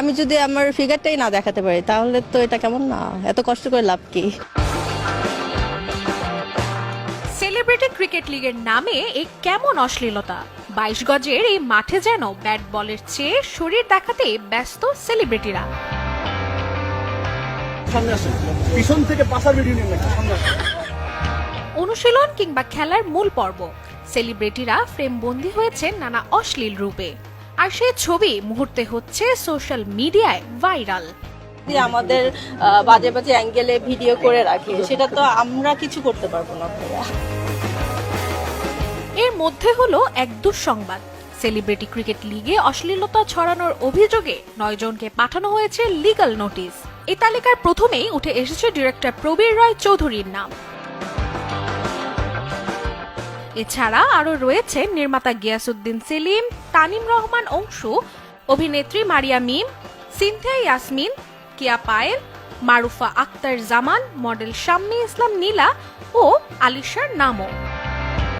আমি যদি আমার ফিগারটাই না দেখাতে পারি তাহলে তো এটা কেমন না? এত কষ্ট করে লাভ কি? সেলিব্রিটি ক্রিকেট লিগের নামে এই কেমন অশ্লীলতা? বাইশ গজের এই মাঠে যেন ব্যাট বলের চেয়ে শরীর দেখাতে ব্যস্ত সেলিব্রিটিরা পিছন থেকে ভিডিও অনুশীলন কিংবা খেলার মূল পর্ব। সেলিব্রিটিরা ফ্রেম বন্দী হয়েছে নানা অশ্লীল রূপে। আর সেই ছবি মুহূর্তে হচ্ছে সোশ্যাল মিডিয়ায় ভাইরাল। আমাদের বাজে বাজে অ্যাঙ্গেলে ভিডিও করে রাখে সেটা তো আমরা কিছু করতে পারব না এর মধ্যে হলো এক দুঃসংবাদ। সেলিব্রিটি ক্রিকেট লিগে অশ্লীলতা ছড়ানোর অভিযোগে নয় জনকে পাঠানো হয়েছে লিগ্যাল নোটিশ এই তালিকার প্রথমেই উঠে এসেছে ডিরেক্টর প্রবীর রায় চৌধুরীর নাম। এছাড়া আরও রয়েছে নির্মাতা গিয়াসুদ্দিন সেলিম, তানিম রহমান অংশু, অভিনেত্রী মারিয়া মিম, সিনথিয়া ইয়াসমিন, কিয়া পায়েল, মারুফা আক্তার জামান, মডেল শাম্মী ইসলাম নীলা ও আলিশার নামও।